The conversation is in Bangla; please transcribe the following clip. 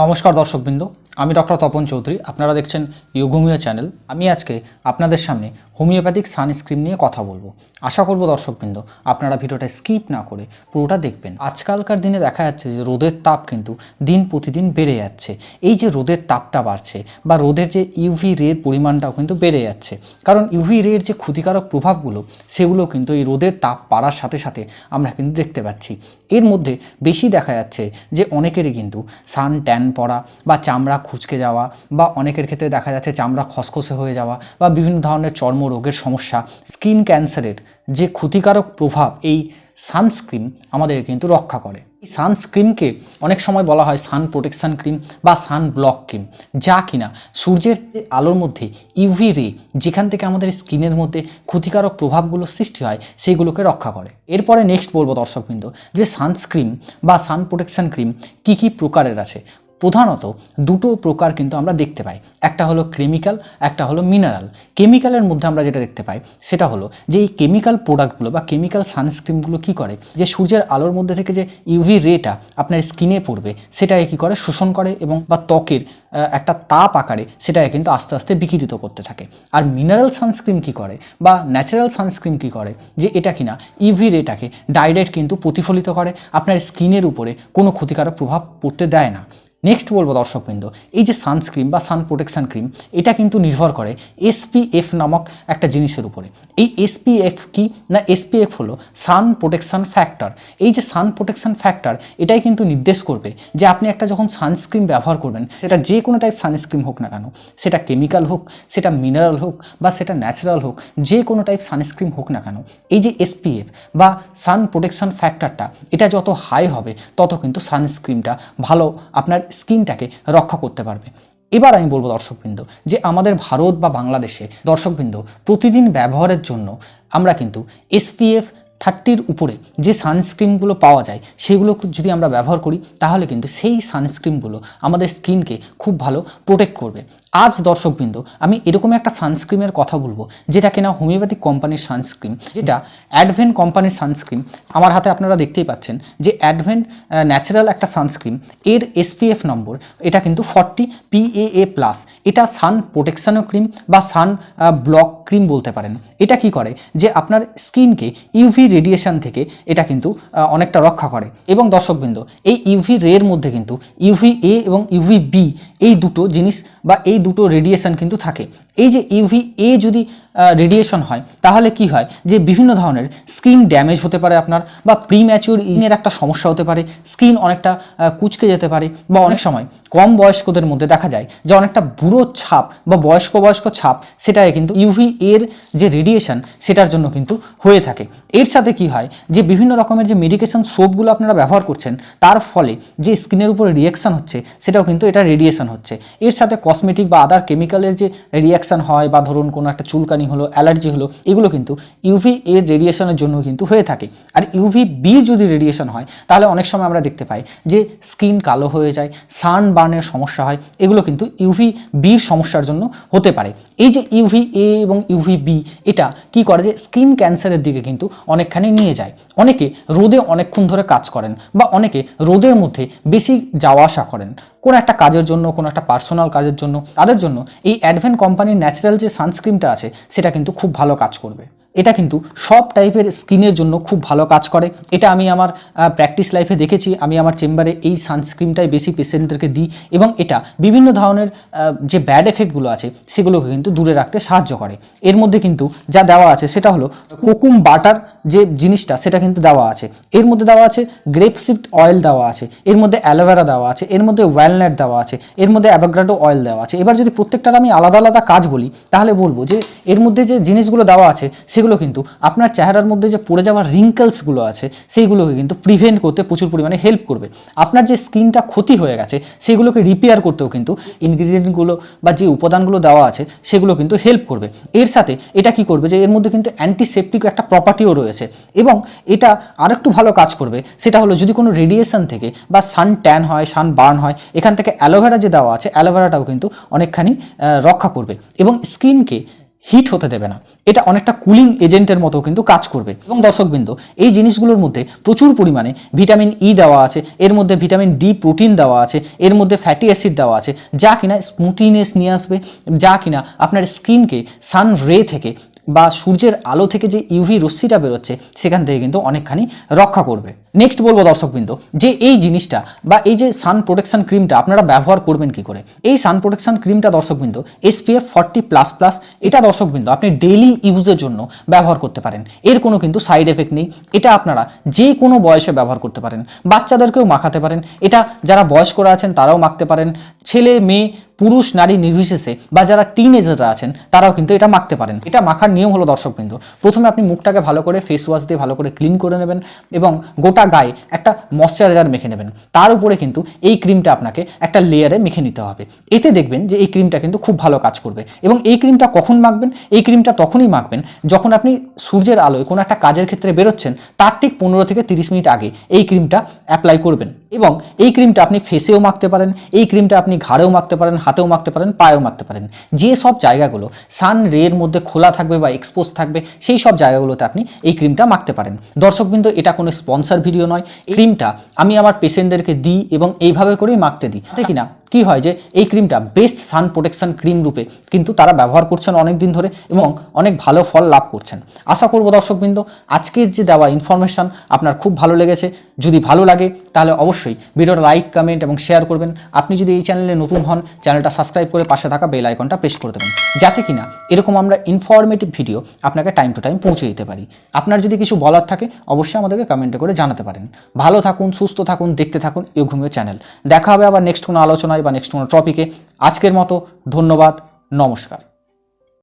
নমস্কার দর্শকবৃন্দ। আমি ডক্টর তপন চৌধুরী, আপনারা দেখছেন ইয়োগোমিয়া চ্যানেল। আমি আজকে আপনাদের সামনে হোমিওপ্যাথিক সানস্ক্রিন নিয়ে কথা বলব। আশা করব দর্শকবৃন্দ, আপনারা ভিডিওটা স্কিপ না করে পুরোটা দেখবেন। আজকালকার দিনে দেখা যাচ্ছে যে রোদের তাপ কিন্তু দিন প্রতিদিন বেড়ে যাচ্ছে। এই যে রোদের তাপটা বাড়ছে বা রোদের যে ইউভি রের পরিমাণটাও কিন্তু বেড়ে যাচ্ছে। কারণ ইউভি রের যে ক্ষতিকারক প্রভাবগুলো, সেগুলো কিন্তু এই রোদের তাপ বাড়ার সাথে সাথে আমরা কিন্তু দেখতে পাচ্ছি। এর মধ্যে বেশি দেখা যাচ্ছে যে অনেকেরই কিন্তু সান ট্যান পড়া বা চামড়া খুঁচকে যাওয়া বা অনেকের ক্ষেত্রে দেখা যাচ্ছে চামড়া খসখসে হয়ে যাওয়া বা বিভিন্ন ধরনের চর্মরোগের সমস্যা স্কিন ক্যান্সারের যে ক্ষতিকারক প্রভাব এই সানস্ক্রিন আমাদের কিন্তু রক্ষা করে। এই সানস্ক্রিনকে অনেক সময় বলা হয় সান প্রোটেকশন ক্রিম বা সান ব্লক ক্রিম যা কিনা সূর্যের আলোর মধ্যে ইউভি রে যেখান থেকে আমাদের স্কিনের মধ্যে ক্ষতিকারক প্রভাবগুলো সৃষ্টি হয়, সেগুলোকে রক্ষা করে। এরপরে নেক্সট বলব দর্শকবৃন্দ, যে সানস্ক্রিন বা সান প্রোটেকশন ক্রিম কী কী প্রকারের আছে? প্রধানত দুটো প্রকার কিন্তু আমরা দেখতে পাই। একটা হলো কেমিক্যাল একটা হলো মিনারেল কেমিক্যালের মধ্যে আমরা যেটা দেখতে পাই, সেটা হলো যে এই কেমিক্যাল প্রোডাক্টগুলো বা কেমিক্যাল সানস্ক্রিনগুলো কী করে? যে সূর্যের আলোর মধ্যে থেকে যে ইউভি রেটা আপনার স্কিনে পড়বে, সেটাকে কী করে? শোষণ করে এবং বা ত্বকের একটা তাপ আকারে সেটাকে কিন্তু আস্তে আস্তে বিকিরিত করতে থাকে। আর মিনারেল সানস্ক্রিন কী করে? বা ন্যাচারাল সানস্ক্রিন কী করে? যে এটা কিনা ইভি রেটাকে ডাইরেক্ট কিন্তু প্রতিফলিত করে। আপনার স্কিনের উপরে কোনো ক্ষতিকারক প্রভাব পড়তে দেয় না। নেক্সট বলব দর্শকবৃন্দ, এই যে সানস্ক্রিন বা সান প্রোটেকশান ক্রিম এটা কিন্তু নির্ভর করে এসপিএফ নামক একটা জিনিসের উপরে। এই এসপিএফ কি না এসপিএফ হলো সান প্রোটেকশান ফ্যাক্টর এই যে সান প্রোটেকশন ফ্যাক্টর এটাই কিন্তু নির্দেশ করবে যে আপনি একটা যখন সানস্ক্রিন ব্যবহার করবেন, সেটা যে কোনো টাইপ সানস্ক্রিন হোক না কেন, সেটা কেমিক্যাল হোক, সেটা মিনারেল হোক বা সেটা ন্যাচারাল হোক, যে কোনো টাইপ সানস্ক্রিন হোক না কেন, এই যে এসপিএফ বা সান প্রোটেকশান ফ্যাক্টরটা এটা যত হাই হবে, তত কিন্তু সানস্ক্রিনটা ভালো আপনার স্কিনটাকে রক্ষা করতে পারবে। এবার আমি বলব দর্শকবৃন্দ, যে আমাদের ভারত বা বাংলাদেশে দর্শকবৃন্দ প্রতিদিন ব্যবহারের জন্য আমরা কিন্তু এসপিএফ থার্টির উপরে যে সানস্ক্রিনগুলো পাওয়া যায়, সেগুলো যদি আমরা ব্যবহার করি, তাহলে কিন্তু সেই সানস্ক্রিনগুলো আমাদের স্কিনকে খুব ভালো প্রোটেক্ট করবে। আজ দর্শকবৃন্দ, আমি এরকম একটা সানস্ক্রিনের কথা বলব, যেটা কিনা হোমিওপ্যাথিক কোম্পানির সানস্ক্রিন যেটা অ্যাডভেন কোম্পানির সানস্ক্রিন আমার হাতে আপনারা দেখতেই পাচ্ছেন যে অ্যাডভেন ন্যাচারাল একটা সানস্ক্রিন এর এসপিএফ নম্বর এটা কিন্তু ফর্টি পিএএ প্লাস এটা সান প্রোটেকশনও ক্রিম বা সান ব্লক ক্রিম বলতে পারেন। এটা কি করে? যে আপনার স্কিনকে ইউভি রেডিয়েশন থেকে এটা কিন্তু অনেকটা রক্ষা করে। এবং দর্শকবৃন্দ, এই ইউভি রে এর মধ্যে কিন্তু ইউভি এ এবং ইউভি বি এই দুটো জিনিস বা এই দুটো রেডিয়েশন কিন্তু থাকে। এই যে ইউভি এ যদি রেডিয়েশন হয়, তাহলে কি হয়? যে বিভিন্ন ধরনের স্কিন ড্যামেজ হতে পারে আপনার বা প্রিম্যাচিওর ইনের একটা সমস্যা হতে পারে স্কিন অনেকটা কুচকে যেতে পারে বা অনেক সময় কম বয়স্কদের মধ্যে দেখা যায় যে অনেকটা বুড়ো ছাপ বা বয়স্ক বয়স্ক ছাপ সেটাই কিন্তু ইউভি এর যে রেডিয়েশন সেটার জন্য কিন্তু হয়ে থাকে। এর সাথে কি হয় যে বিভিন্ন রকমের যে মেডিকেশন সোপগুলো আপনারা ব্যবহার করছেন, তার ফলে যে স্কিনের উপরে রিয়াকশান হচ্ছে, সেটাও কিন্তু এটা রেডিয়েশন হচ্ছে। এর সাথে কসমেটিক বা আদার কেমিক্যালের যে রিয়াকশান হয় বা ধরুন কোনো একটা চুলকানি হলো, অ্যালার্জি হলো, এগুলো কিন্তু ইউভি এর রেডিয়েশনের জন্য কিন্তু হয়ে থাকে। আর ইউভি বি যদি রেডিয়েশন হয়, তাহলে অনেক সময় আমরা দেখতে পাই যে স্কিন কালো হয়ে যায় সান বার্নের সমস্যা হয়, এগুলো কিন্তু ইউভি বির সমস্যার জন্য হতে পারে। এই যে ইউভি এ এবং ইউভি বি এটা কি করে যে স্কিন ক্যান্সারের দিকে কিন্তু অনেকখানি নিয়ে যায়। অনেকে রোদে অনেকক্ষণ ধরে কাজ করেন বা অনেকে রোদের মধ্যে বেশি যাওয়া আসা করেন। কোনো একটা কাজের জন্য, কোনো একটা পার্সোনাল কাজের জন্য, তাদের জন্য এই অ্যাডভেন কোম্পানির ন্যাচারাল যে সানস্ক্রিনটা আছে, সেটা কিন্তু খুব ভালো কাজ করবে। এটা কিন্তু সব টাইপের স্কিনের জন্য খুব ভালো কাজ করে। এটা আমি আমার প্র্যাকটিস লাইফে দেখেছি। আমি আমার চেম্বারে এই সানস্ক্রিনটাই বেশি পেশেন্টদেরকে দিই এবং এটা বিভিন্ন ধরনের যে ব্যাড এফেক্টগুলো আছে সেগুলোকে কিন্তু দূরে রাখতে সাহায্য করে। এর মধ্যে কিন্তু যা দেওয়া আছে সেটা হলো কোকুম বাটার যে জিনিসটা সেটা কিন্তু দেওয়া আছে। এর মধ্যে দেওয়া আছে গ্রেপসিড অয়েল দেওয়া আছে। এর মধ্যে অ্যালোভেরা দেওয়া আছে। এর মধ্যে ওয়ালনাট দেওয়া আছে। এর মধ্যে অ্যাভাগ্রাডো অয়েল দেওয়া আছে। এবার যদি প্রত্যেকটার আমি আলাদা আলাদা কাজ বলি, তাহলে বলব যে এর মধ্যে যে জিনিসগুলো দেওয়া আছে সেগুলো কিন্তু আপনার চেহারার মধ্যে যে পড়ে যাওয়া রিঙ্কেলসগুলো আছে, সেইগুলোকে কিন্তু প্রিভেন্ট করতে প্রচুর পরিমাণে হেল্প করবে। আপনার যে স্কিনটা ক্ষতি হয়ে গেছে, সেগুলোকে রিপেয়ার করতেও কিন্তু ইনগ্রিডিয়েন্টগুলো বা যে উপাদানগুলো দেওয়া আছে, সেগুলো কিন্তু হেল্প করবে। এর সাথে এটা কি করবে যে এর মধ্যে কিন্তু অ্যান্টিসেপটিক একটা প্রপার্টিও রয়েছে এবং এটা আরেকটু ভালো কাজ করবে, সেটা হলো যদি কোনো রেডিয়েশন থেকে বা সান ট্যান হয় সান বার্ন হয়, এখান থেকে অ্যালোভেরা যে দেওয়া আছে অ্যালোভেরাটাও কিন্তু অনেকখানি রক্ষা করবে এবং স্কিনকে হিট হতে দেবে না। এটা অনেকটা কুলিং এজেন্টের মতো কিন্তু কাজ করবে। এবং দর্শকবৃন্দ, এই জিনিসগুলোর মধ্যে প্রচুর পরিমাণে ভিটামিন ই দেওয়া আছে, এর মধ্যে ভিটামিন ডি প্রোটিন দেওয়া আছে, এর মধ্যে ফ্যাটি অ্যাসিড দেওয়া আছে, যা কিনা স্মুথিনেস নিয়ে আসবে, যা কিনা আপনার স্কিনকে সান রে থেকে বা সূর্যের আলো থেকে যে ইউভি রশ্মিটা বেরোচ্ছে, সেখান থেকে কিন্তু অনেকখানি রক্ষা করবে। নেক্সট বলব দর্শকবৃন্দ, যে এই জিনিসটা বা এই যে সান প্রোটেকশন ক্রিমটা আপনারা ব্যবহার করবেন কি করে? এই সান প্রোটেকশন ক্রিমটা দর্শকবৃন্দ এসপিএফ ফর্টি প্লাস প্লাস এটা দর্শকবৃন্দ আপনি ডেইলি ইউজের জন্য ব্যবহার করতে পারেন। এর কোনো কিন্তু সাইড এফেক্ট নেই। এটা আপনারা যে কোনো বয়সে ব্যবহার করতে পারেন। বাচ্চাদেরকেও মাখাতে পারেন। এটা যারা বয়স্করা আছেন তারাও মাখতে পারেন। ছেলে, মেয়ে, পুরুষ, নারী নির্বিশেষে বা যারা টিনেজাররা আছেন তারাও কিন্তু এটা মাখতে পারেন। এটা মাখার নিয়ম হলো দর্শকবৃন্দ, প্রথমে আপনি মুখটাকে ভালো করে ফেস ওয়াশ দিয়ে ভালো করে ক্লিন করে নেবেন এবং গোটা গায়ে একটা ময়শ্চারাইজার মেখে নেবেন। তার উপরে কিন্তু এই ক্রিমটা আপনাকে একটা লেয়ারে মেখে নিতে হবে। এতে দেখবেন যে এই ক্রিমটা কিন্তু খুব ভালো কাজ করবে এবং এই ক্রিমটা কখন মাখবেন? এই ক্রিমটা তখনই মাখবেন যখন আপনি সূর্যের আলোয় কোনো একটা কাজের ক্ষেত্রে বেরোচ্ছেন, তার ঠিক পনেরো থেকে তিরিশ মিনিট আগে এই ক্রিমটা অ্যাপ্লাই করবেন। এবং এই ক্রিমটা আপনি ফেসেও মাখতে পারেন, এই ক্রিমটা আপনি ঘাড়েও মাখতে পারেন, হাতেও মাখতে পারেন, পায়েও মাখতে পারেন। যে সব জায়গাগুলো সান রের মধ্যে খোলা থাকবে বা এক্সপোজ থাকবে, সেই সব জায়গাগুলোতে আপনি এই ক্রিমটা মাখতে পারেন। দর্শকবৃন্দ, এটা কোনো স্পন্সার ভিডিও নয়। ক্রিমটা আমি আমার পেশেন্টদেরকে দিই এবং এইভাবে করেই মাখতে দিই। কিনা কি হয় যে এই ক্রিমটা বেস্ট সান প্রোটেকশন ক্রিম রূপে কিন্তু তারা ব্যবহার করছেন অনেক দিন ধরে এবং অনেক ভালো ফল লাভ করছেন। আশা করব দর্শকবৃন্দ, আজকের যে দেওয়া ইনফরমেশন আপনার খুব ভালো লেগেছে। যদি ভালো লাগে, তাহলে অবশ্যই ভিডিওটা লাইক কমেন্ট এবং শেয়ার করবেন। আপনি যদি এই চ্যানেলে নতুন হন চ্যানেলটা সাবস্ক্রাইব করে পাশে থাকা বেল আইকনটা প্রেস করে দেবেন, যাতে কিনা এরকম আমরা ইনফরমেটিভ ভিডিও আপনাকে টাইম টু টাইম পৌঁছে দিতে পারি। আপনার যদি কিছু বলার থাকে, অবশ্যই আমাদেরকে কমেন্টে করে জানাতে পারেন। ভালো থাকুন, সুস্থ থাকুন, দেখতে থাকুন ইউ ঘুমিয়ে চ্যানেল দেখা হবে আবার নেক্সট কোনো আলোচনায়। বা নেক্সট কোনো টপিকে আজকের মতো ধন্যবাদ নমস্কার।